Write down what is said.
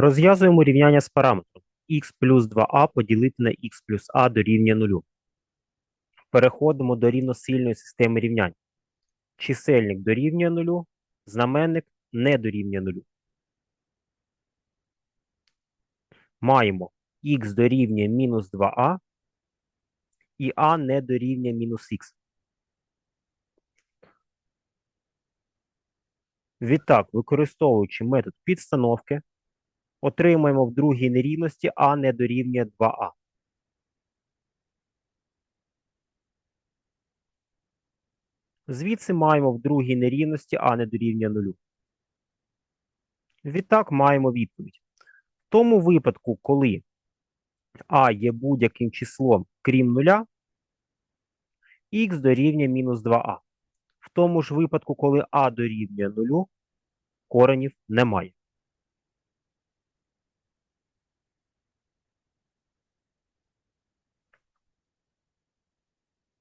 Розв'язуємо рівняння з параметром х плюс 2а поділити на х плюс а дорівнює 0. Переходимо до рівносильної системи рівнянь. Чисельник дорівнює 0, знаменник не дорівнює 0. Маємо х дорівнює мінус 2а і а не дорівнює мінус х. Відтак, використовуючи метод підстановки, отримаємо в другій нерівності а не дорівнює 2а. Звідси маємо в другій нерівності а не дорівнює 0. Відтак маємо відповідь. В тому випадку, коли а є будь-яким числом, крім нуля, х дорівнює мінус 2а. В тому ж випадку, коли а дорівнює 0, коренів немає.